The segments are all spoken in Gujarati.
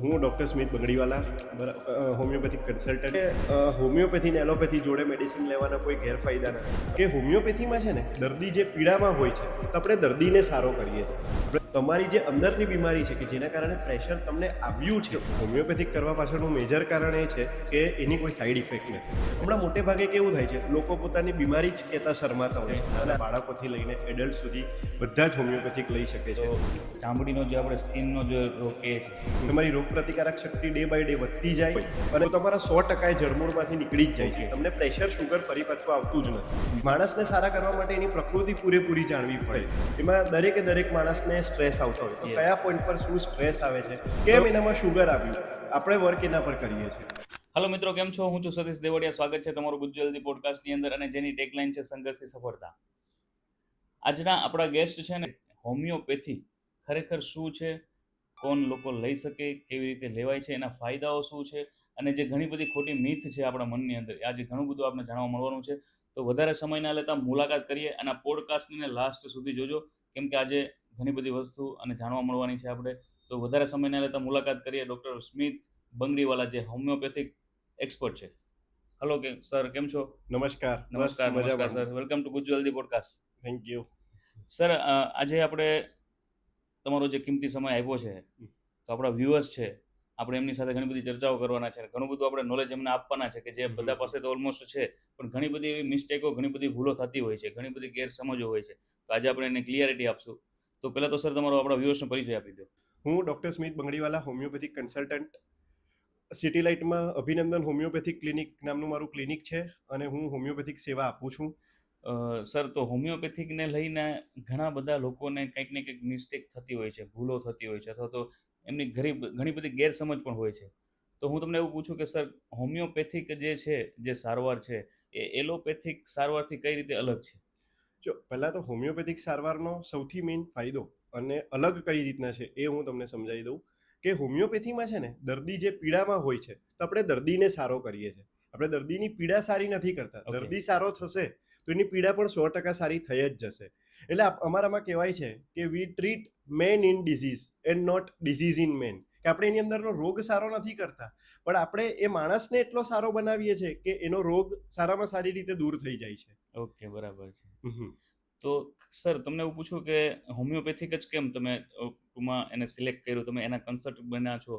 હું doctor Smit Bangdiwala homeopathic consultant. Homeopathy ને એલોપેથી જોડે મેડિસિન લેવાના કોઈ ગેરફાયદા નથી. કે હોમિયોપેથીમાં છે ને, દર્દી જે પીડામાં હોય છે આપણે દર્દીને સારો કરીએ છીએ. તમારી જે અંદરની બીમારી છે કે જેના કારણે પ્રેશર તમને આવ્યું છે હોમિયોપેથિક કરવા પાછળનું મેજર કારણ એ છે કે એની કોઈ સાઈડ ઇફેક્ટ નથી. હમણાં મોટે ભાગે કેવું થાય છે લોકો પોતાની બીમારી જ કહેતા શરમાતા હોય છે નાના બાળકોથી લઈને એડલ્ટ સુધી બધા જ હોમિયોપેથિક લઈ શકે છે. ચામડીનો જે આપણે સ્કિનનો જે રોગ કહે છે. તમારી રોગ પ્રતિકારક શક્તિ ડે બાય ડે વધતી જાય અને તમારા સો ટકા જળમૂળમાંથી નીકળી જ જાય છે. તમને પ્રેશર શુગર ફરી પાછું આવતું જ નથી. માણસને સારા કરવા માટે એની પ્રકૃતિ પૂરેપૂરી જાણવી પડે. એમાં દરેકે દરેક માણસને સ્ટ્રેસ આવતો હોય. તો કયા પોઈન્ટ પર શું સ્ટ્રેસ આવે છે? કેમ એનામાં શુગર આવ્યું? આપણે વર્ક એના પર કરીએ છીએ. હાલો મિત્રો કેમ છો? હું છું સતીશ દેવડિયા. સ્વાગત છે તમારું ગુજ્જલદી પોડકાસ્ટની અંદર અને જેની ટેકલાઇન છે સંઘર્ષથી સફળતા. આજના આપણા ગેસ્ટ છે ને હોમિયોપેથી ખરેખર શું છે? કોણ લોકો લઈ શકે? કેવી રીતે લેવાય છે? એના ફાયદાઓ શું છે? અને જે ઘણી બધી ખોટી મિથ છે આપણા મનની અંદર આજે ઘણું બધું આપણે જાણવા મળવાનું છે. તો વધારે સમય ના લેતા મુલાકાત કરીએ અને આ પોડકાસ્ટને લાસ્ટ સુધી જોજો. કેમ કે આજે ઘણી બધી વસ્તુ અને જાણવા મળવાની છે આપણે. તો વધારે સમય ના લેતા મુલાકાત કરીએ ડૉક્ટર સ્મિત બંગડીવાલા જે હોમિયોપેથિક એક્સપર્ટ છે. હલો કે સર કેમ છો? નમસ્કાર નમસ્કાર નમસ્કાર સર વેલકમ ટુ ગુજ્જલદી પોડકાસ્ટ થેન્ક યુ સર આજે આપણે તમારો જે કિંમતી સમય આપ્યો છે તો આપણા વ્યુઅર્સ છે આપણે એમની સાથે ઘણી બધી ચર્ચાઓ કરવાના છે. ઘણું બધું આપણે નોલેજ એમને આપવાના છે કે જે બધા પાસે તો ઓલમોસ્ટ છે પણ ઘણી બધી એવી મિસ્ટેકો ઘણી બધી ભૂલો થતી હોય છે ઘણી બધી ગેરસમજો હોય છે. તો આજે આપણે એને ક્લિયરિટી આપશું. તો પહેલા તો સર તમારો આપણા વ્યુઅર્સનો પરિચય આપી દો. હું doctor Smit Bangdiwala homeopathic consultant. City લાઇટમાં Abhinandan homeopathic clinic નામનું મારું ક્લિનિક છે અને હું હોમિયોપેથિક સેવા આપું છું. સર તો હોમિયોપેથિકને લઈને ઘણા બધા લોકોને કંઈક ને કંઈક મિસ્ટેક થતી હોય છે ભૂલો થતી હોય છે અથવા તો એમની ઘણી ઘણી બધી ગેરસમજ પણ હોય છે. તો હું તમને એવું પૂછું કે સર હોમિયોપેથિક જે છે જે સારવાર છે એ એલોપેથિક સારવારથી કઈ રીતે અલગ છે? જો પહેલાં તો હોમિયોપેથિક સારવારનો સૌથી મેઇન ફાયદો અને અલગ કઈ રીતના છે એ હું તમને સમજાવી દઉં કે હોમિયોપેથીમાં છે ને દર્દી જે પીડામાં હોય છે તો આપણે દર્દીને સારો કરીએ છીએ. આપણે દર્દીની પીડા સારી નથી કરતા. દર્દી સારો થશે તો એની પીડા પણ સો ટકા સારી થઈ જ જશે. એટલે અમારામાં કહેવાય છે કે we treat man in disease and not disease in man કે આપણે એની અંદરનો રોગ સારો નથી કરતા. પણ આપણે એ માણસને એટલો સારો બનાવીએ છીએ કે એનો રોગ સારામાં સારી રીતે દૂર થઈ જાય છે. ઓકે બરાબર છે. તો સર તમને એવું પૂછું કે હોમિયોપેથિક જ કેમ તમે એને સિલેક્ટ કર્યું? તમે એના કન્સલ્ટ બન્યા છો?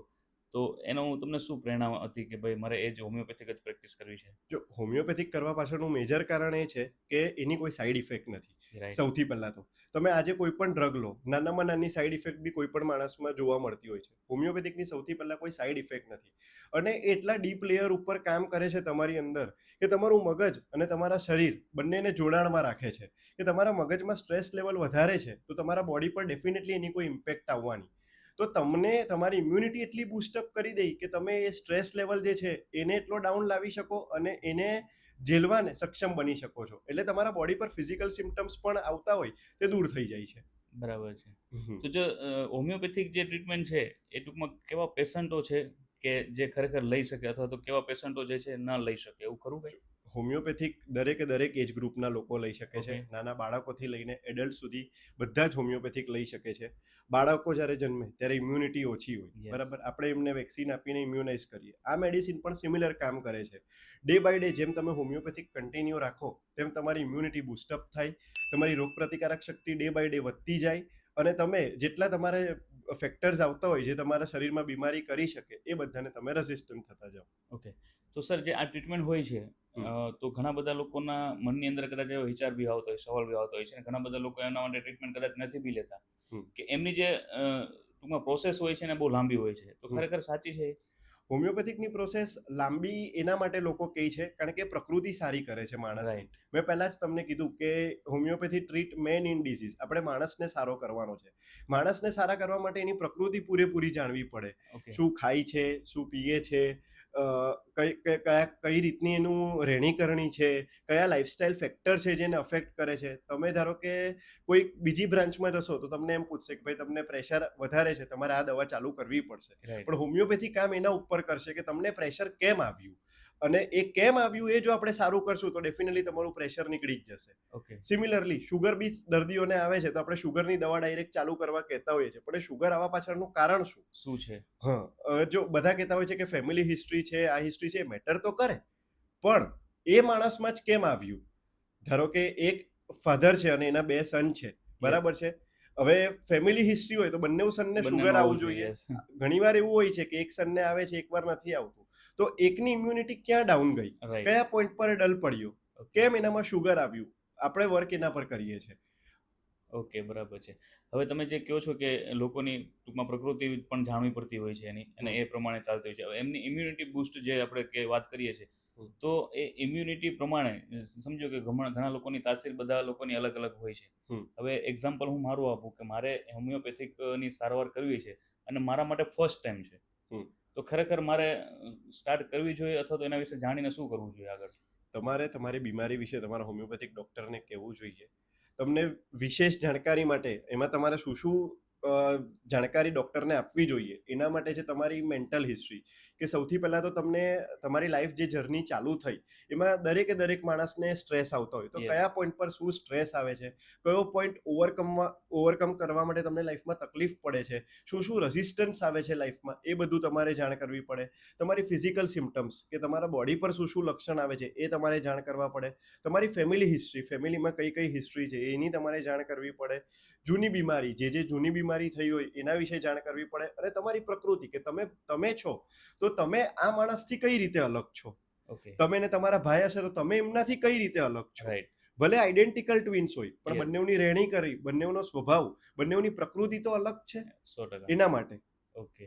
તો એનો હું તમને શું પ્રેરણા હતી કે ભાઈ મારે એ જ હોમિયોપેથિક જ પ્રેક્ટિસ કરવી છે? જો હોમિયોપેથિક કરવા પાછળનું મેજર કારણ એ છે કે એની કોઈ સાઈડ ઇફેક્ટ નથી. સૌથી પહેલાં તો. તમે આજે કોઈ પણ ડ્રગ લો નાનામાં નાની સાઈડ ઇફેક્ટ બી કોઈ પણ માણસમાં જોવા મળતી હોય છે. હોમિયોપેથિકની સૌથી પહેલાં કોઈ સાઈડ ઇફેક્ટ નથી. અને એટલા ડીપ લેયર ઉપર કામ કરે છે તમારી અંદર કે તમારું મગજ અને તમારા શરીર બંનેને જોડાણમાં રાખે છે. કે તમારા મગજમાં સ્ટ્રેસ લેવલ વધારે છે તો તમારા બોડી પર ડેફિનેટલી એની કોઈ ઇમ્પેક્ટ આવવાની. તો તમને તમારી ઇમ્યુનિટી એટલી બૂસ્ટઅપ કરી દઈ કે તમે એ સ્ટ્રેસ લેવલ જે છે એને એટલો ડાઉન લાવી શકો અને એને ઝેલવાને સક્ષમ બની શકો છો. એટલે તમારા બોડી પર ફિઝિકલ સિમ્ટમ્સ પણ આવતા હોય તે દૂર થઈ જાય છે. બરાબર છે. તો જો હોમિયોપેથિક જે ટ્રીટમેન્ટ છે એ ટૂંકમાં કેવા પેશન્ટો છે કે જે ખરેખર લઈ શકે અથવા તો કેવા પેશન્ટો જે છે ન લઈ શકે? એવું ખરું કઈ? હોમિયોપેથિક દરેકે દરેક એજ ગ્રુપના લોકો લઈ શકે છે. નાના બાળકોથી લઈને એડલ્ટ સુધી બધા જ હોમિયોપેથિક લઈ શકે છે. બાળકો જ્યારે જન્મે ત્યારે ઇમ્યુનિટી ઓછી હોય. બરાબર? આપણે એમને વેક્સિન આપીને ઇમ્યુનાઇઝ કરીએ. આ મેડિસિન પણ સિમિલર કામ કરે છે. ડે બાય ડે જેમ તમે હોમિયોપેથિક કન્ટિન્યુ રાખો તેમ તમારી ઇમ્યુનિટી બુસ્ટઅપ થાય તમારી રોગ પ્રતિકારક શક્તિ ડે બાય ડે વધતી જાય અને તમે જેટલા તમારે ફેક્ટર્સ આવતા હોય જે તમારા શરીરમાં બીમારી કરી શકે એ બધાને તમે રેઝિસ્ટન્ટ થતા જાઓ. ઓકે. તો સર જે આ ટ્રીટમેન્ટ હોય છે તો ઘણા બધા લોકોના મનની અંદર કદાચ એવો વિચાર બી આવતો હોય સવાલ બી આવતો હોય છે ઘણા બધા લોકો એના માટે ટ્રીટમેન્ટ કદાચ નથી બી લેતા. કે એમની જે ટૂંકમાં પ્રોસેસ હોય છે ને બહુ લાંબી હોય છે. તો ખરેખર સાચી છે? હોમિયોપેથિકની પ્રોસેસ લાંબી એના માટે લોકો કહે છે કારણ કે પ્રકૃતિ સારી કરે છે માણસ મેં પહેલા જ તમને કીધું કે homeopathy treat man in disease આપણે માણસને સારો કરવાનો છે. માણસને સારા કરવા માટે એની પ્રકૃતિ પૂરેપૂરી જાણવી પડે. શું ખાય છે શું પીએ છે કઈ કઈ- કયા કઈ રીતની એનું રહેણીકરણી છે કયા લાઇફસ્ટાઇલ ફેક્ટર છે જેને અફેક્ટ કરે છે? તમે ધારો કે કોઈ બીજી બ્રાન્ચમાં જશો તો તમને એમ પૂછશે કે ભાઈ તમને પ્રેશર વધારે છે તમારે આ દવા ચાલુ કરવી પડશે. પણ હોમિયોપેથી કામ એના ઉપર કરશે કે તમને પ્રેશર કેમ આવ્યું? અને એ કેમ આવ્યું એ જો આપણે સારું કરશું તો ડેફિનેટલી તમારું પ્રેશર નીકળી જ જશે. ઓકે સિમિલરલી શુગર બી દર્દીઓને આવે છે તો આપણે શુગરની દવા ડાયરેક્ટ ચાલુ કરવા કહેતા હોઈએ છીએ. પણ એ શુગર આવવા પાછળનું કારણ શું? શું છે? હા જો બધા કહેતા હોય છે કે ફેમિલી હિસ્ટ્રી છે આ હિસ્ટ્રી છે મેટર તો કરે. પણ એ માણસમાં જ કેમ આવ્યું? ધારો કે એક ફાધર છે અને એના બે સન છે. બરાબર છે? હવે ફેમિલી હિસ્ટ્રી હોય તો બંને સનને શુગર આવવું જોઈએ. ઘણીવાર એવું હોય છે કે એક સનને આવે છે એકવાર નથી આવતું. તો એકની ઇમ્યુનિટી ક્યાં ડાઉન ગઈ. કયા પોઈન્ટ પર ડલ પડ્યો. કેમ એનામાં શુગર આવ્યું? આપણે વર્ક એના પર કરીએ છીએ. ઓકે બરાબર છે. હવે તમે જે કહો છો કે લોકોની ટૂંકમાં પ્રકૃતિ પણ જાણવી પડતી હોય છે એની અને એ પ્રમાણે ચાલતી હોય છે. હવે એમની ઇમ્યુનિટી બૂસ્ટ જે આપણે કે વાત કરીએ છીએ તો એ ઇમ્યુનિટી પ્રમાણે સમજો કે ઘણા લોકોની તાસીર બધા લોકોની અલગ અલગ હોય છે. હવે એક્ઝામ્પલ હું મારું આપું કે મારે હોમિયોપેથિકની સારવાર કરવી છે અને મારા માટે ફર્સ્ટ ટાઈમ છે. તો ખરેખર મારે સ્ટાર્ટ કરવી જોઈએ અથવા તો એના વિશે જાણીને શું કરવું જોઈએ આગળ? તમારે તમારી બીમારી વિશે, તમારા હોમિયોપેથિક ડૉક્ટરને કહેવું જોઈએ. તમને વિશેષ જાણકારી માટે, એમાં તમારે શું શું જાણકારી ડૉક્ટરને આપવી જોઈએ. એના માટે છે તમારી મેન્ટલ હિસ્ટ્રી કે સૌથી પહેલાં તો તમને તમારી લાઈફ જે જર્ની ચાલુ થઈ એમાં દરેકે દરેક માણસને સ્ટ્રેસ આવતો હોય. તો કયા પોઈન્ટ પર શું સ્ટ્રેસ આવે છે? કયો પોઈન્ટ ઓવરકમમાં ઓવરકમ કરવા માટે તમને લાઈફમાં તકલીફ પડે છે? શું શું રેઝિસ્ટન્સ આવે છે લાઈફમાં? એ બધું તમારે જાણ કરવી પડે. તમારી ફિઝિકલ સિમ્ટમ્સ કે તમારા બોડી પર શું શું લક્ષણ આવે છે એ તમારે જાણ કરવા પડે. તમારી ફેમિલી હિસ્ટ્રી ફેમિલીમાં કઈ કઈ હિસ્ટ્રી છે એની તમારે જાણ કરવી પડે. જૂની બીમારી જે જે જૂની બીમારી થઈ હોય એના વિશે જાણ કરવી પડે. અને તમારી પ્રકૃતિ કે તમે તમે છો તો તમે આ માણસથી કઈ રીતે અલગ છો? તમે ને તમારા ભાઈ હશે તો તમે એમનાથી કઈ રીતે અલગ છો? ભલે આઈડેન્ટિકલ ટ્વિન્સ હોય પણ બંનેઓની રહેણી કરી બંનેઓનો સ્વભાવ બંનેઓની પ્રકૃતિ તો અલગ છે. એના માટે. ઓકે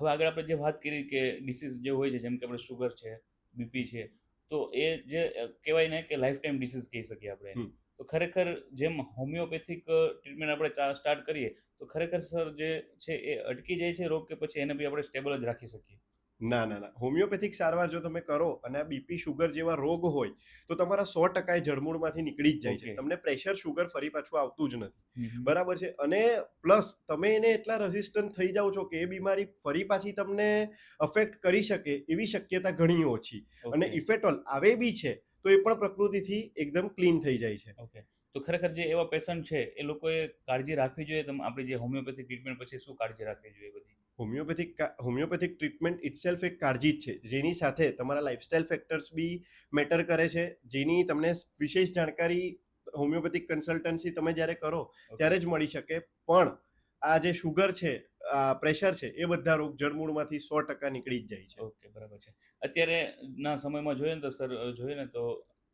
હવે આગળ આપણે જે વાત કરી કે ડિસીઝ જે હોય છે જેમ કે આપણે શુગર છે બીપી છે તો એ જે કહેવાય ને કે લાઈફ ટાઈમ ડિસીઝ કહી શકીએ આપણે. તો ખરેખર જેમ હોમિયોપેથિક ટ્રીટમેન્ટ આપણે સ્ટાર્ટ કરીએ તો ખરેખર સર જે છે એ અટકી જાય છે રોગ કે પછી એને બી આપણે સ્ટેબલ જ રાખી શકીએ ના ના ના. હોમિયોપેથિક સારવાર જો તમે કરો અને આ બીપી શુગર જેવા રોગ હોય તો તમારા સો ટકા એ જળમૂળમાંથી નીકળી જ જાય છે. તમને પ્રેશર શુગર ફરી પાછું આવતું જ નથી. બરાબર છે? અને પ્લસ તમે એને એટલા રેઝિસ્ટન્ટ થઈ જાઓ છો કે એ બીમારી ફરી પાછી તમને અફેક્ટ કરી શકે એવી શક્યતા ઘણી ઓછી. અને ઇફેટોલ ઇફેક્ટ ઓલ આવે બી છે તો એ પણ પ્રકૃતિથી એકદમ ક્લીન થઈ જાય છે. ઓકે. તો ખરેખર જે એવા પેશન્ટ છે એ લોકોએ કાળજી રાખવી જોઈએ? તમે આપણે જે હોમિયોપેથિક ટ્રીટમેન્ટ પછી શું કાળજી રાખવી જોઈએ બધી? હોમિયોપેથિક હોમિયોપેથિક ટ્રીટમેન્ટ ઇટસેલ્ફ એક કાળજી જ છે. જેની સાથે તમારા લાઇફસ્ટાઇલ ફેક્ટર્સ બી મેટર કરે છે. જેની તમને વિશેષ જાણકારી હોમિયોપેથિક કન્સલ્ટન્સી તમે જ્યારે કરો ત્યારે જ મળી શકે. પણ આ જે શુગર છે આ પ્રેશર છે એ બધા રોગ જળમૂળમાંથી સો ટકા નીકળી જ જાય છે. ઓકે બરાબર છે. અત્યારે ના સમયમાં જોઈએ ને તો સર જોઈએ ને તો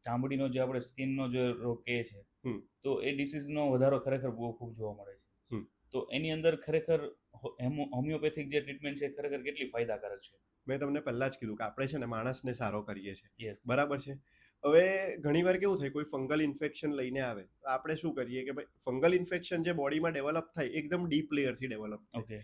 ચામડીનો જે આપણે સ્કિનનો જે રોગ કહે છે. તો એ ડિસીઝનો વધારો ખરેખર બહુ ખૂબ જોવા મળે છે. તો એની અંદર ખરેખર હોમિયોપેથિક જે ટ્રીટમેન્ટ છે ખરેખર કેટલી ફાયદાકારક છે? મેં તમને પહેલાં જ કીધું કે આપણે છે ને માણસને સારો કરીએ છીએ. બરાબર છે? હવે ઘણીવાર કેવું થાય કોઈ ફંગલ ઇન્ફેક્શન લઈને આવે તો આપણે શું કરીએ કે ભાઈ ફંગલ ઇન્ફેક્શન જે બોડીમાં ડેવલપ થાય એકદમ ડીપ લેયરથી ડેવલપ થાય.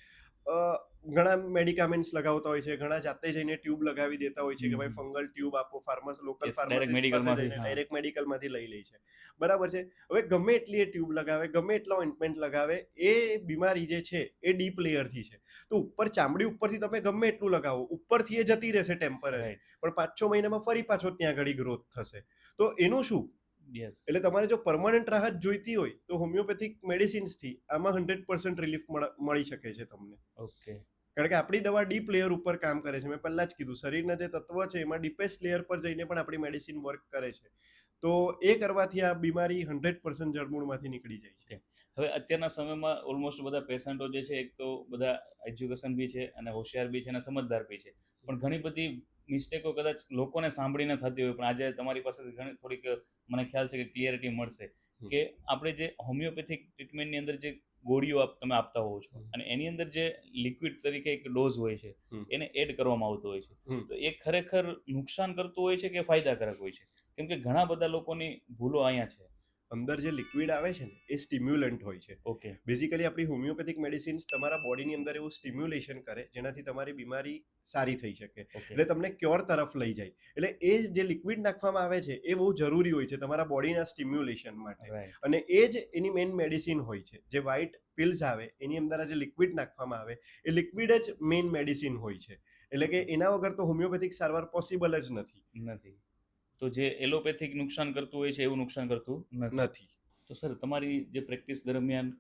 ઘણા મેડિકામેન્ટ્સ લગાવતા હોય છે ઘણા જાતે જઈને ટ્યુબ લગાવી દેતા હોય છે કે ભાઈ ફંગલ ટ્યુબ આપો ફાર્મસ લોકલ ડાયરેક્ટ મેડિકલમાંથી લઈ લે છે. બરાબર છે? હવે ગમે એટલી એ ટ્યુબ લગાવે ગમે એટલો ઓઇન્ટમેન્ટ લગાવે એ બીમારી જે છે એ ડીપ લેયરથી છે. તો ઉપર ચામડી ઉપરથી તમે ગમે એટલું લગાવો ઉપરથી એ જતી રહેશે ટેમ્પરરી પણ પાંચ છ મહિનામાં ફરી પાછો ત્યાં ઘડી ગ્રોથ થશે. તો એનું શું? એટલે તમારે જો પરમાનન્ટ રાહત જોઈતી હોય તો હોમિયોપેથિક મેડિસિન્સથી આમાં હંડ્રેડ પર્સન્ટ રિલીફ મળી શકે છે તમને. ઓકે કારણ કે આપણી દવા ડીપ લેયર ઉપર કામ કરે છે. મેં પહેલાં જ કીધું શરીરના જે તત્વ છે એમાં ડીપેસ્ટ લેયર પર જઈને પણ આપણી મેડિસિન વર્ક કરે છે. તો એ કરવાથી આ બીમારી હંડ્રેડ પર્સન્ટ જળમૂળમાંથી નીકળી જાય છે. હવે અત્યારના સમયમાં ઓલમોસ્ટ બધા પેશન્ટો જે છે એક તો બધા એજ્યુકેશન બી છે અને હોશિયાર બી છે અને સમજદાર બી છે. પણ ઘણી બધી મિસ્ટેકો કદાચ લોકોને સાંભળીને થતી હોય પણ આજે તમારી પાસે ઘણી થોડીક મને ખ્યાલ છે કે ક્લિયરિટી મળશે કે આપણે જે હોમિયોપેથિક ટ્રીટમેન્ટની અંદર જે ગોળીઓ આપ તમે આપતા હોવ છો. અને એની અંદર જે લિક્વિડ તરીકે એક ડોઝ હોય છે એને એડ કરવામાં આવતો હોય છે. તો એ ખરેખર નુકસાન કરતું હોય છે કે ફાયદાકારક હોય છે? કેમ કે ઘણા બધા લોકોની ભૂલો અહીંયા છે. અંદર જે લિક્વિડ આવે છે ને એ સ્ટિમ્યુલન્ટ હોય છે. ઓકે. બેઝિકલી આપણી હોમિયોપેથિક મેડિસિન્સ તમારા બોડીની અંદર એવું સ્ટિમ્યુલેશન કરે જેનાથી તમારી બીમારી સારી થઈ શકે. એટલે તમને ક્યોર તરફ લઈ જાય. એટલે એ જે લિક્વિડ નાખવામાં આવે છે એ બહુ જરૂરી હોય છે તમારા બોડીના સ્ટિમ્યુલેશન માટે. અને એ જ એની મેઇન મેડિસિન હોય છે જે વ્હાઇટ પિલ્સ આવે એની અંદર આ જે લિક્વિડ નાખવામાં આવે એ લિક્વિડ જ મેઇન મેડિસિન હોય છે. એટલે કે એના વગર તો હોમિયોપેથિક સારવાર પોસિબલ જ નથી. નથી. તો જે એલોપેથિક નુકસાન કરતું હોય છે એવું નુકસાન કરતું નથી. તો સર તમારી જે પ્રેક્ટિસ દરમિયાન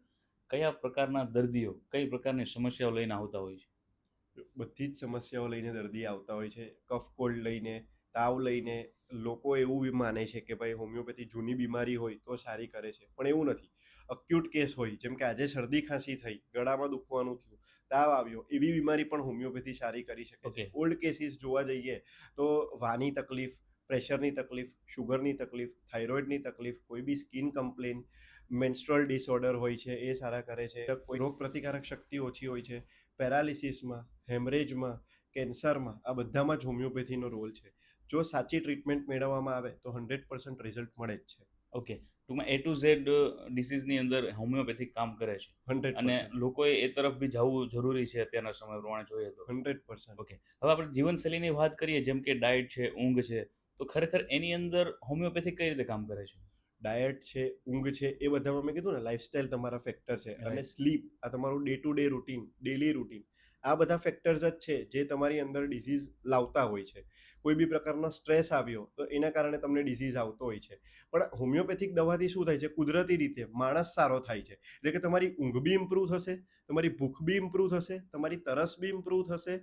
કયા પ્રકારના દર્દીઓ કઈ પ્રકારની સમસ્યાઓ લઈને આવતા હોય છે? બધી જ સમસ્યાઓ લઈને દર્દી આવતા હોય છે. કફ કોલ્ડ લઈને તાવ લઈને. લોકો એવું માને છે કે ભાઈ હોમિયોપેથી જૂની બીમારી હોય તો સારી કરે છે. પણ એવું નથી. અક્યુટ કેસ હોય જેમ કે આજે શરદી ખાંસી થઈ ગળામાં દુખવાનું થયું તાવ આવ્યો એવી બીમારી પણ હોમિયોપેથી સારી કરી શકે છે. ઓલ્ડ કેસીસ જોવા જઈએ તો વાની તકલીફ પ્રેશરની તકલીફ શુગરની તકલીફ થાઇરોઇડની તકલીફ કોઈ બી સ્કિન કમ્પ્લેન મેન્સ્ટ્રલ ડિસઓર્ડર હોય છે એ સારા કરે છે. કોઈ રોગ પ્રતિકારક શક્તિ ઓછી હોય છે પેરાલિસિસમાં હેમરેજમાં કેન્સરમાં આ બધામાં જ હોમિયોપેથીનો રોલ છે. જો સાચી ટ્રીટમેન્ટ મેળવવામાં આવે તો હંડ્રેડ પર્સન્ટ રિઝલ્ટ મળે જ છે. ઓકે. ટૂંકમાં એ ટુ ઝેડ ડિસીઝની અંદર હોમિયોપેથિક કામ કરે છે. હંડ્રેડ અને લોકોએ એ તરફ બી જવું જરૂરી છે અત્યારના સમય પ્રમાણે જોઈએ તો. Hundred percent. ઓકે. હવે આપણે જીવનશૈલીની વાત કરીએ જેમ કે ડાયટ છે ઊંઘ છે તો ખરેખર એની અંદર હોમિયોપેથિક કઈ રીતે કામ કરે છે? ડાયટ છે ઊંઘ છે એ બધામાં મેં કીધું ને લાઇફસ્ટાઇલ તમારા ફેક્ટર છે અને સ્લીપ આ તમારું day to day routine daily routine આ બધા ફેક્ટર્સ જ છે જે તમારી અંદર ડિઝીઝ લાવતા હોય છે. કોઈ બી પ્રકારનો સ્ટ્રેસ આવ્યો તો એના કારણે તમને ડિઝીઝ આવતો હોય છે. પણ હોમિયોપેથિક દવાથી શું થાય છે? કુદરતી રીતે માણસ સારો થાય છે. એટલે કે તમારી ઊંઘ બી ઇમ્પ્રૂવ થશે તમારી ભૂખ બી ઇમ્પ્રૂવ થશે તમારી તરસ બી ઇમ્પ્રૂવ થશે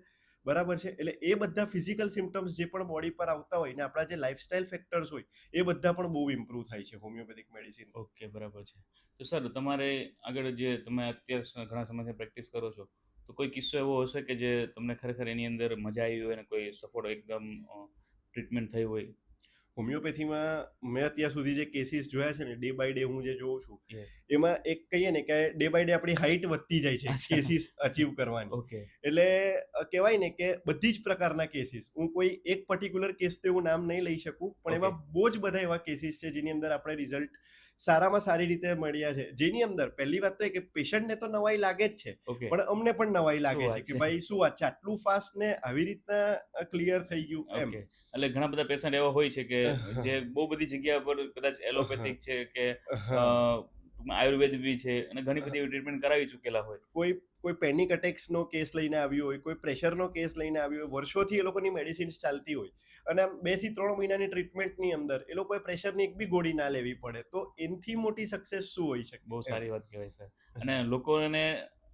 બરાબર છે? એટલે એ બધા ફિઝિકલ સિમ્ટમ્સ જે પણ બોડી પર આવતા હોય ને, આપણા જે લાઇફસ્ટાઇલ ફેક્ટર્સ હોય, એ બધા પણ બહુ ઇમ્પ્રૂવ થાય છે હોમિયોપેથિક મેડિસિન ઓકે બરાબર છે. તો સર, તમારે આગળ જે તમે અત્યાર ઘણા સમયથી પ્રેક્ટિસ કરો છો, તો કોઈ કિસ્સો એવો હશે કે જે તમને ખરેખર એની અંદર મજા આવી હોય અને કોઈ સફળ એકદમ ટ્રીટમેન્ટ થઈ હોય? હોમિયોપેથીમાં મેં અત્યાર સુધી જે કેસીસ જોયા છે ને ડે બાય ડે હું જે જોઉં છું એમાં એક કહીએ ને કે ડે બાય ડે આપણી હાઇટ વધતી જાય છે કેસીસ અચીવ કરવાની. એટલે કહેવાય ને કે બધી જ પ્રકારના કેસીસ હું કોઈ એક પર્ટિક્યુલર કેસ તો એવું નામ નહીં લઈ શકું પણ એવા બહુ જ બધા એવા કેસીસ છે જેની અંદર આપણે રિઝલ્ટ સારામાં સારી રીતે મળ્યા છે. જેની અંદર પહેલી વાત તો એ કે પેશન્ટને તો નવાઈ લાગે જ છે પણ અમને પણ નવાઈ લાગે છે કે ભાઈ શું વાત છે? આટલું ફાસ્ટ ને આવી રીતના ક્લિયર થઈ ગયું એમ. એટલે ઘણા બધા પેશન્ટ એવા હોય છે કે જે બહુ બધી જગ્યા પર કદાચ એલોપેથિક છે કે આયુર્વેદ બી છે અને ઘણી બધી એવી ટ્રીટમેન્ટ કરાવી ચૂકેલા હોય. કોઈ કોઈ પેનિક અટેક્સનો કેસ લઈને આવ્યો હોય કોઈ પ્રેશરનો કેસ લઈને આવ્યો હોય વર્ષોથી એ લોકોની મેડિસિન્સ ચાલતી હોય અને આમ બેથી ત્રણ મહિનાની ટ્રીટમેન્ટની અંદર એ લોકોએ પ્રેશરની એક બી ગોળી ના લેવી પડે. તો એનથી મોટી સક્સેસ શું હોઈ શકે? બહુ સારી વાત કહેવાય સર. અને લોકોને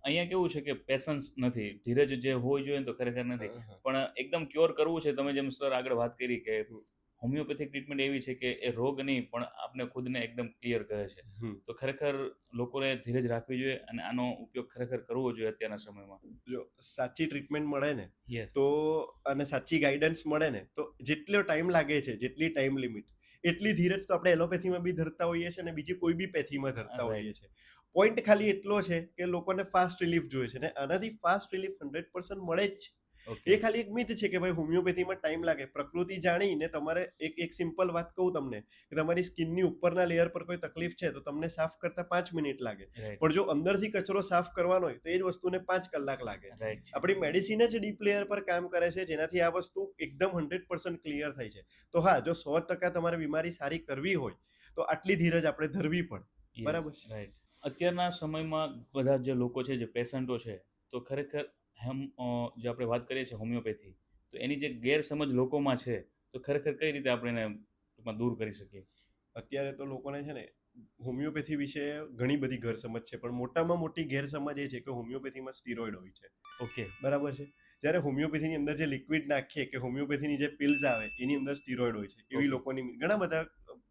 અહીંયા કેવું છે કે પેશન્સ નથી. ધીરજ જે હોવી જોઈએ તો ખરેખર નથી. પણ એકદમ ક્યોર કરવું છે. તમે જેમ સર આગળ વાત કરી કે હોમિયોપેથિક ટ્રીટમેન્ટ એવી છે કે એ રોગ નહીં પણ આપને ખુદને એકદમ ક્લિયર કરે છે. તો ખરેખર લોકોને ધીરજ રાખવી જોઈએ અને આનો ઉપયોગ ખરેખર કરવો જોઈએ અત્યારના સમયમાં. જો સાચી ટ્રીટમેન્ટ મળે ને તો અને સાચી ગાઈડન્સ મળે ને તો જેટલો ટાઈમ લાગે છે જેટલી ટાઈમ લિમિટ એટલી ધીરજ તો આપણે એલોપેથીમાં બી ધરતા હોઈએ છીએ અને બીજી કોઈ બી પેથીમાં ધરતા હોઈએ છીએ. પોઈન્ટ ખાલી એટલો છે કે લોકોને ફાસ્ટ રિલીફ જોઈએ છે ને આનાથી ફાસ્ટ રિલીફ હંડ્રેડ પર્સન્ટ મળે જ છે. એ ખાલી એક મિથ છે કે ભાઈ હોમિયોપેથીમાં ટાઈમ લાગે. પ્રકૃતિ જાણીને તમારે એક એક સિમ્પલ વાત કહું તમને કે તમારી સ્કિનની ઉપરના લેયર પર કોઈ તકલીફ છે તો તમને સાફ કરતા પાંચ મિનિટ લાગે. પણ જો અંદરથી કચરો સાફ કરવાનો હોય તો એ જ વસ્તુને પાંચ કલાક લાગે. આપણી મેડિસિન જ ડીપ લેયર પર કામ કરે છે જેનાથી આ વસ્તુ એકદમ હંડ્રેડ પર્સન્ટ ક્લિયર થાય છે. તો હા જો સો ટકા તમારે બીમારી સારી કરવી હોય તો આટલી ધીરજ આપણે ધરવી પડે. બરાબર છે. રાઈટ અત્યારના સમયમાં બધા જે લોકો છે જે પેશન્ટો છે તો ખરેખર હેમ જે આપણે વાત કરીએ છીએ હોમિયોપેથી તો એની જે ગેરસમજ લોકોમાં છે તો ખરેખર કઈ રીતે આપણે એને ટૂંકમાં દૂર કરી શકીએ? અત્યારે તો લોકોને છે ને હોમિયોપેથી વિશે ઘણી બધી ગેરસમજ છે પણ મોટામાં મોટી ગેરસમજ એ છે કે હોમિયોપેથીમાં સ્ટીરોઇડ હોય છે. ઓકે. બરાબર છે? જ્યારે હોમિયોપેથીની અંદર જે લિક્વિડ નાખીએ કે હોમિયોપેથીની જે પિલ્સ આવે એની અંદર સ્ટીરોઇડ હોય છે. એવી લોકોની ઘણા બધા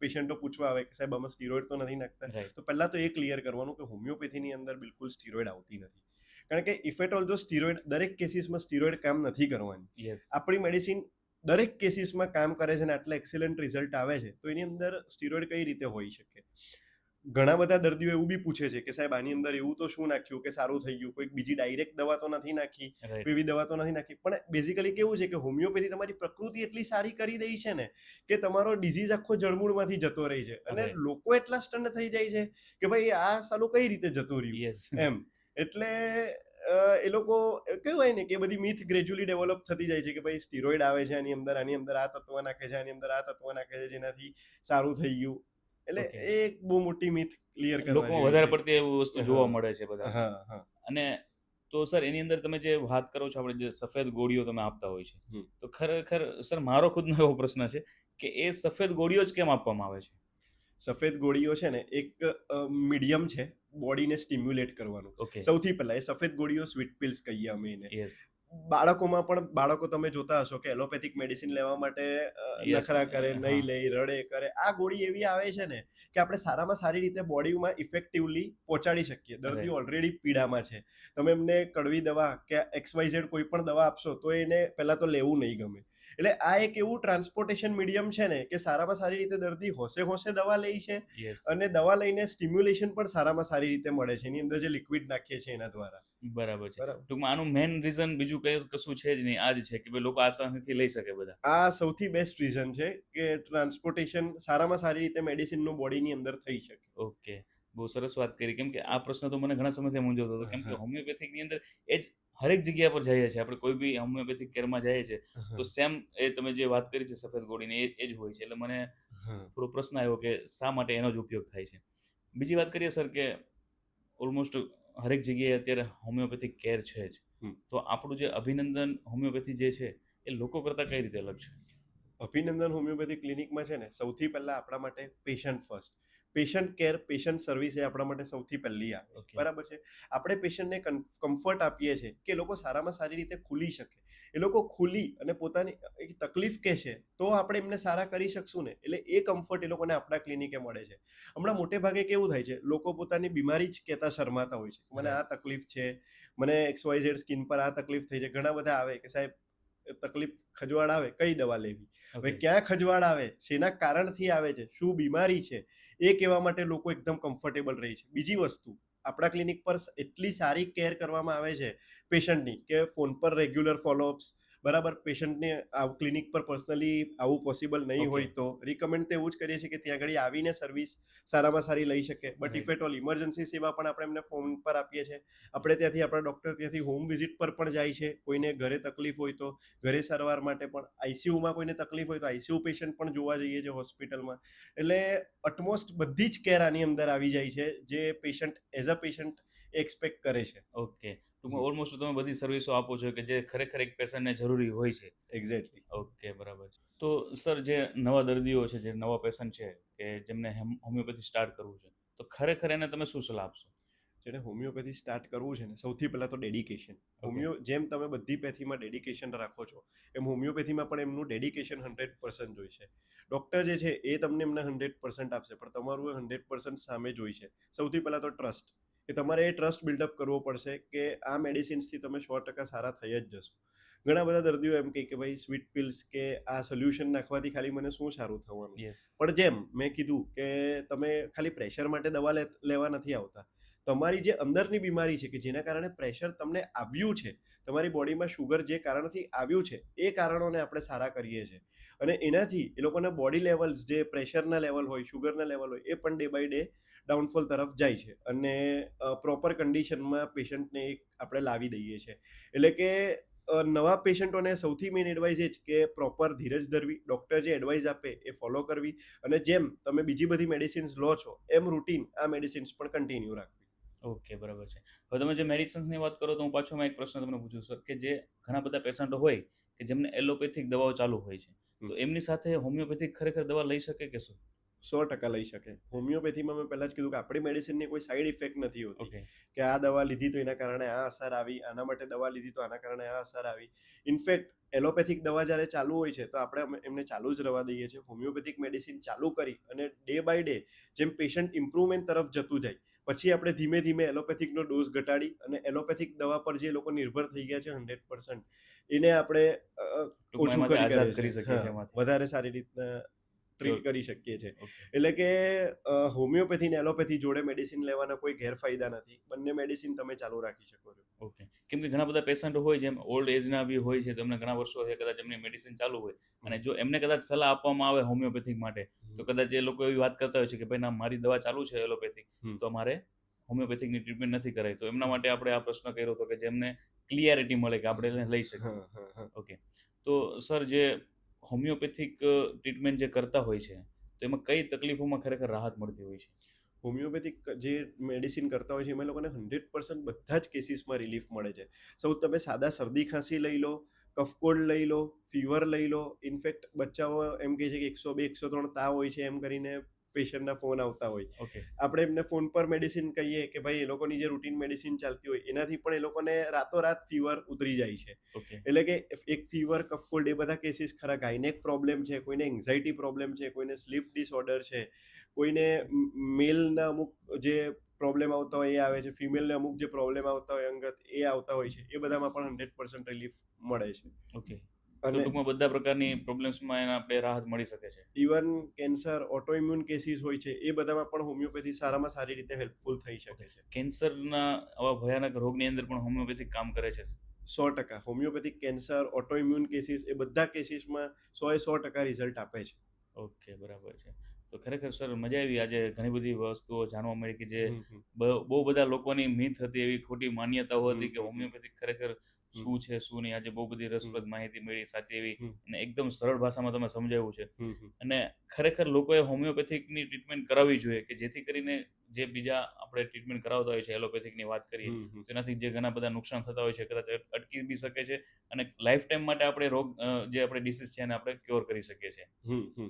પેશન્ટો પૂછવા આવે કે સાહેબ આમાં સ્ટીરોઇડ તો નથી નાખતા? તો પહેલાં તો એ ક્લિયર કરવાનું કે હોમિયોપેથીની અંદર બિલકુલ સ્ટીરોઇડ આવતી નથી. કારણ કે ઇફ ઓલ જો સ્ટીરોઇડ દરેક કેસીસમાં સ્ટીરોઇડ કામ નથી કરવાની. આપણી મેડિસિન દરેક કેસીસમાં કામ કરે છે અને આટલા એક્સેલન્ટ રિઝલ્ટ આવે છે તો એની અંદર સ્ટીરોઇડ કઈ રીતે હોઈ શકે? ઘણા બધા દર્દીઓ એવું બી પૂછે છે કે સાહેબ આની અંદર એવું તો શું નાખ્યું કે સારું થઈ ગયું? કોઈક બીજી ડાયરેક્ટ દવા તો નથી નાખી એવી દવા તો નથી નાખી. પણ બેઝિકલી કેવું છે કે હોમિયોપેથી તમારી પ્રકૃતિ એટલી સારી કરી દઈ છે ને કે તમારો ડિઝીઝ આખો જળમૂળમાંથી જતો રહી છે. અને લોકો એટલા સ્ટન્ડ થઈ જાય છે કે ભાઈ આ સાલું કઈ રીતે જતું રહ્યું? એમ. એટલે એ લોકો કેવું હોય ને કે બધી મીથ ગ્રેજ્યુઅલી ડેવલપ થતી જાય છે કે ભાઈ સ્ટીરોઇડ આવે છે આની અંદર આની અંદર આ તત્વ નાખે છે આની અંદર આ તત્વ નાખે છે જેનાથી સારું થઈ ગયું. એટલે એ એક બહુ મોટી મીથ ક્લિયર કરવા લોકો વધારે પડતી એવી વસ્તુ જોવા મળે છે બધા હા હા. અને તો સર એની અંદર તમે જે વાત કરો છો આપણે જે સફેદ ગોળીઓ તમે આપતા હોય છે તો ખરેખર સર મારો ખુદનો એવો પ્રશ્ન છે કે એ સફેદ ગોળીઓ જ કેમ આપવામાં આવે છે? સફેદ ગોળીઓ છે ને એક મીડિયમ છે બોડીને સ્ટિમ્યુલેટ કરવાનું. સૌથી પહેલા એ સફેદ ગોળીઓ સ્વીટ પિલ્સ કહીએ અમે એને. બાળકોમાં પણ બાળકો તમે જોતા હશો કે એલોપેથિક મેડિસિન લેવા માટે નખરા કરે નહીં લે રડે કરે. આ ગોળી એવી આવે છે ને કે આપણે સારામાં સારી રીતે બોડીમાં ઇફેક્ટિવલી પહોંચાડી શકીએ. દર્દી. ઓલરેડી પીડામાં છે. તમે એમને કડવી દવા કે એક્સવાય ઝેડ કોઈ પણ દવા આપશો તો એને પહેલા તો લેવું નહીં ગમે. એટલે આ એક એવું ટ્રાન્સપોર્ટેશન મીડિયમ છે ને કે સારામાં સારી રીતે દર્દી હોશે હોશે દવા લે છે અને દવા લઈને સ્ટિમ્યુલેશન પણ સારામાં સારી રીતે મળે છે. એની અંદર જે લિક્વિડ નાખીએ છીએ એના દ્વારા. બરાબર છે. ટૂંકમાં આનું મેઇન રીઝન બીજું કઈ કશું છે જ નહીં. આ જ છે કે ભાઈ લોકો આસાનીથી લઈ શકે બધા. આ સૌથી બેસ્ટ રીઝન છે કે ટ્રાન્સપોર્ટેશન સારામાં સારી રીતે મેડિસિનનું બોડીની અંદર થઈ શકે. ઓકે બહુ સરસ વાત કરી. કેમ કે આ પ્રશ્ન તો મને ઘણા સમયથી મૂંઝવતો હતો. કેમ કે હોમિયોપેથિકની અંદર એ જ હરેક જગ્યા પર જઈએ છીએ. આપણે કોઈ બી હોમિયોપેથિક કેરમાં જઈએ છીએ તો સેમ એ તમે જે વાત કરી છે સફેદ ગોળીની એ જ હોય છે. એટલે મને થોડો પ્રશ્ન આવ્યો કે શા માટે એનો જ ઉપયોગ થાય છે? બીજી વાત કરીએ સર કે ઓલમોસ્ટ હરેક જગ્યાએ અત્યારે હોમિયોપેથિક કેર છે જ. તો આપણું જે અભિનંદન હોમિયોપેથી જે છે એ લોકો કરતાં કઈ રીતે અલગ છે? અભિનંદન હોમિયોપેથી ક્લિનિકમાં છે ને સૌથી પહેલાં આપણા માટે patient first. Patient care patient service એ આપણા માટે સૌથી પહેલી આવે છે. બરાબર છે? આપણે પેશન્ટને કમ્ફર્ટ આપીએ છીએ કે લોકો સારામાં સારી રીતે ખુલી શકે. એ લોકો ખુલી અને પોતાની એક તકલીફ કે છે તો આપણે એમને સારા કરી શકશું ને. એટલે એ કમ્ફર્ટ એ લોકોને આપણા ક્લિનિકે મળે છે. હમણાં મોટે ભાગે કેવું થાય છે? લોકો પોતાની બીમારી જ કહેતા શરમાતા હોય છે. મને આ તકલીફ છે. મને એક્સ વાય ઝેડ સ્કિન પર આ તકલીફ થઈ છે. ઘણા બધા આવે કે સાહેબ તકલીફ ખજવાળ આવે કઈ દવા લેવી? હવે ક્યાં ખજવાળ આવે? શેના કારણથી આવે છે? શું બીમારી છે? એ કહેવા માટે લોકો એકદમ કમ્ફર્ટેબલ રહે છે. બીજી વસ્તુ આપણા ક્લિનિક પર એટલી સારી કેર કરવામાં આવે છે પેશન્ટની કે ફોન પર રેગ્યુલર ફોલોઅપ્સ બરાબર પેશન્ટને આ ક્લિનિક પર પર્સનલી આવું પોસિબલ નહીં હોય તો રિકમેન્ડ તો એવું જ કરીએ છીએ કે ત્યાં આગળ આવીને સર્વિસ સારામાં સારી લઈ શકે. But. If at all emergency સેવા પણ આપણે એમને ફોન પર આપીએ છીએ આપણે ત્યાંથી આપણા ડૉક્ટર ત્યાંથી હોમ વિઝિટ પર પણ જાય છે કોઈને ઘરે તકલીફ હોય તો ઘરે સારવાર માટે પણ આઈસીયુમાં કોઈને તકલીફ હોય તો આઈસીયુ પેશન્ટ પણ જોવા જઈએ છે હોસ્પિટલમાં એટલે અટમોસ્ટ બધી જ કેર આની અંદર આવી જાય છે જે patient as a patient expect કરે છે. ઓકે ટૂંકમાં ઓલમોસ્ટ તમે બધી સર્વિસો આપો છો કે જે ખરેખર એક પેશન્ટને જરૂરી હોય છે. એક્ઝેક્ટલી ઓકે બરાબર છે. તો સર જે નવા દર્દીઓ છે જે નવા પેશન્ટ છે કે જેમને હેમ- હોમિયોપેથી સ્ટાર્ટ કરવું છે તો ખરેખર એને તમે શું સલાહ આપશો? જેને હોમિયોપેથી સ્ટાર્ટ કરવું છે ને સૌથી પહેલાં તો ડેડિકેશન હોમિયો જેમ તમે બધી પેથીમાં ડેડિકેશન રાખો છો એમ હોમિયોપેથીમાં પણ એમનું ડેડિકેશન હંડ્રેડ પર્સન્ટ જોઈ છે. ડૉક્ટર જે છે એ તમને એમને હંડ્રેડ પર્સન્ટ આપશે પણ તમારું એ હંડ્રેડ પર્સન્ટ સામે જોઈ છે. સૌથી પહેલાં તો ટ્રસ્ટ કે તમારે એ ટ્રસ્ટ બિલ્ડઅપ કરવો પડશે કે આ મેડિસિન્સથી તમે સો ટકા સારા થઈ જ જશો. ઘણા બધા દર્દીઓ એમ કહે કે ભાઈ સ્વીટ પિલ્સ કે આ સોલ્યુશન નાખવાથી ખાલી મને શું સારું થવાનું? પણ જેમ મેં કીધું કે તમે ખાલી પ્રેશર માટે દવા લે- લેવા નથી આવતા. તમારી જે અંદરની બીમારી છે કે જેના કારણે પ્રેશર તમને આવ્યું છે તમારી બોડીમાં શુગર જે કારણથી આવ્યું છે એ કારણોને આપણે સારા કરીએ છીએ. અને એનાથી એ લોકોના બોડી લેવલ્સ જે પ્રેશરના લેવલ હોય શુગરના લેવલ હોય એ પણ ડે બાય ડે ડાઉનફોલ તરફ જાય છે અને પ્રોપર કન્ડિશનમાં પેશન્ટને એક આપણે લાવી દઈએ છીએ એટલે કે નવા પેશન્ટોને સૌથી મેઇન એડવાઇસ એ જ કે પ્રોપર ધીરજ ધરવી ડૉક્ટર જે એડવાઇસ આપે એ ફોલો કરવી અને જેમ તમે બીજી બધી મેડિસિન્સ લો છો એમ રૂટીન આ મેડિસિન્સ પણ કન્ટિન્યુ રાખવી. ઓકે બરાબર છે. હવે તમે જે મેડિસિન્સની વાત કરો તો હું પાછો એક પ્રશ્ન તમને પૂછું સર કે જે ઘણા બધા પેશન્ટો હોય કે જેમને એલોપેથિક દવાઓ ચાલુ હોય છે તો એમની સાથે હોમિયોપેથિક ખરેખર દવા લઈ શકે કે શું? સો ટકા લઈ શકે. હોમિયોપેથીમાં મેં પહેલાં જ કીધું કે આપણી મેડિસિનની કોઈ સાઈડ ઇફેક્ટ નથી હોતી. કે આ દવા લીધી તો એના કારણે આ અસર આવી આના માટે દવા લીધી તો આના કારણે આ અસર આવી. ઇનફેક્ટ એલોપેથિક દવા જ્યારે ચાલુ હોય છે તો આપણે એમને ચાલુ જ રવા દઈએ છીએ. હોમિયોપેથિક મેડિસિન ચાલુ કરી અને ડે બાય ડે જેમ પેશન્ટ ઇમ્પ્રુવમેન્ટ તરફ જતું જાય પછી આપણે ધીમે ધીમે એલોપેથિકનો ડોઝ ઘટાડી અને એલોપેથિક દવા પર જે લોકો નિર્ભર થઈ ગયા છે હંડ્રેડ પર્સન્ટ એને આપણે ઓછું કરી. શકીએ. વધારે સારી રીતના ટ્રીટ કરી શકીએ છીએ. એટલે કે હોમિયોપેથી ને એલોપેથી જોડે મેડિસિન લેવાના કોઈ ગેરફાયદા નથી. બંને મેડિસિન તમે ચાલુ રાખી શકો છો. ઓકે કેમ કે ઘણા બધા પેશન્ટ હોય જેમ ઓલ્ડ એજના બી હોય છે તો એમને ઘણા વર્ષો છે કદાચ એમની મેડિસિન ચાલુ હોય. અને જો એમને કદાચ સલાહ આપવામાં આવે હોમિયોપેથિક માટે તો કદાચ એ લોકો એવી વાત કરતા હોય છે કે ભાઈ ના મારી દવા ચાલુ છે એલોપેથિક. તો મારે હોમિયોપેથિકની ટ્રીટમેન્ટ નથી કરાઈ તો એમના માટે આપણે આ પ્રશ્ન કર્યો હતો કે જેમને ક્લિયરિટી મળે કે આપણે એને લઈ શકીએ. ઓકે તો સર જે હોમિયોપેથિક ટ્રીટમેન્ટ જે કરતા હોય છે, તો એમાં કઈ તકલીફોમાં ખરેખર રાહત મળતી હોય છે? હોમિયોપેથિક જે મેડિસિન કરતા હોય છે, એમાં લોકોને હંડ્રેડ પર્સન્ટ બધા જ કેસીસમાં રિલીફ મળે છે. સૌ તમે સાદા શરદી ખાંસી લઈ લો કફકોલ્ડ લઈ લો, ફીવર લઈ લો, ઇનફેક્ટ બચ્ચાઓ એમ કહે છે કે એકસો બે, એકસો ત્રણ તાવ હોય છે એમ કરીને પેશન્ટના ફોન આવતા હોય. ઓકે. આપણે એમને ફોન પર મેડિસિન કહીએ કે ભાઈ એ લોકોની જે રૂટીન મેડિસિન ચાલતી હોય એનાથી પણ એ લોકોને રાતોરાત ફીવર ઉતરી જાય છે. ઓકે. એટલે કે એક ફીવર કફકોલ્ડ એ બધા કેસીસ ખરા ગાયનેક પ્રોબ્લેમ છે કોઈને એન્ઝાઇટી પ્રોબ્લેમ છે કોઈને સ્લીપ ડિસઓર્ડર છે કોઈને મેલના અમુક જે પ્રોબ્લેમ આવતા હોય એ આવે છે ફિમેલને અમુક જે પ્રોબ્લેમ આવતા હોય અંગત એ આવતા હોય છે એ બધામાં પણ હંડ્રેડ પર્સન્ટ રિલીફ મળે છે. ઓકે. તો ટૂંકમાં બધા પ્રકારની પ્રોબ્લેમ્સમાં એને આપણે રાહત મળી શકે છે. ઇવન કેન્સર ઓટોઇમ્યુન કેસીસ હોય છે એ બધામાં પણ હોમિયોપેથી સારામાં સારી રીતે હેલ્પફુલ થઈ શકે છે. કેન્સરના આવા ભયાનક રોગની અંદર પણ હોમિયોપેથિક કામ કરે છે. સો ટકા. હોમિયોપેથિક કેન્સર ઓટોઇમ્યુન કેસીસ એ બધા કેસીસમાં સો એ સો ટકા રિઝલ્ટ આપે છે. ઓકે બરાબર છે. તો ખરેખર સર મજા આવી આજે ઘણી બધી વસ્તુઓ જાણવા મળી કે જે બહુ બધા લોકોની મિથ હતી એવી ખોટી માન્યતાઓ હતી કે હમ, હમ, હમ. હોમિયોપેથિક ખરેખર શું છે શું નહીં આજે બહુ બધી રસપ્રદ માહિતી મળી સાચી એવી અને એકદમ સરળ ભાષામાં તમે સમજાવ્યું છે. અને ખરેખર લોકોએ હોમિયોપેથિકની ટ્રીટમેન્ટ કરાવવી જોઈએ કે જેથી કરીને જે બીજા આપણે ટ્રીટમેન્ટ કરાવતા હોય છે એલોપેથિકની વાત કરીએ. તેનાથી જે ઘણા બધા નુકસાન થતા હોય છે કદાચ અટકી બી શકે છે અને લાઈફ ટાઈમ માટે આપણે રોગ જે આપણે ડિસીઝ છે એને આપણે ક્યોર કરી શકીએ છીએ.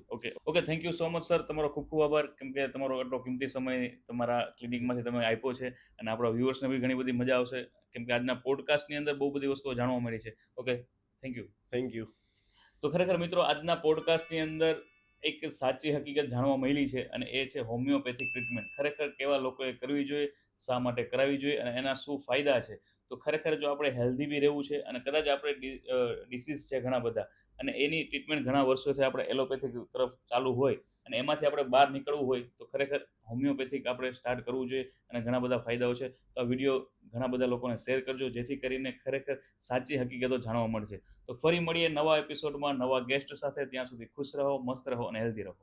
Okay okay thank you so much sir તમારો ખૂબ ખૂબ આભાર. કેમ કે તમારો આટલો કિંમતી સમય તમારા ક્લિનિકમાંથી તમે આપ્યો છે અને આપણા વ્યુઅર્સને બી ઘણી બધી મજા આવશે. કેમ કે આજના પોડકાસ્ટની અંદર બહુ બધી વસ્તુઓ જાણવા મળી છે. Okay thank you thank you તો ખરેખર મિત્રો આજના પોડકાસ્ટની અંદર એક સાચી હકીકત જાણવા મળી છે અને એ છે હોમિયોપેથિક ટ્રીટમેન્ટ. ખરેખર કેવા લોકોએ કરવી જોઈએ, શા માટે કરાવવી જોઈએ અને એના શું ફાયદા છે? તો ખરેખર જો આપણે હેલ્ધી બી રહેવું છે અને કદાચ આપણે ડિસીઝ છે ઘણા બધા અને એની ટ્રીટમેન્ટ ઘણા વર્ષોથી આપણે એલોપેથિક તરફ ચાલુ હોય અને એમાંથી આપણે બહાર નીકળવું હોય તો ખરેખર હોમિયોપેથિક આપણે સ્ટાર્ટ કરવું જોઈએ અને ઘણા બધા ફાયદાઓ છે. તો આ વીડિયો ઘણા બધા લોકોને શેર કરજો, જેથી કરીને ખરેખર સાચી હકીકતો જાણવા મળશે. તો ફરી મળીએ નવા એપિસોડમાં નવા ગેસ્ટ સાથે. ત્યાં સુધી ખુશ રહો, મસ્ત રહો અને હેલ્ધી રહો.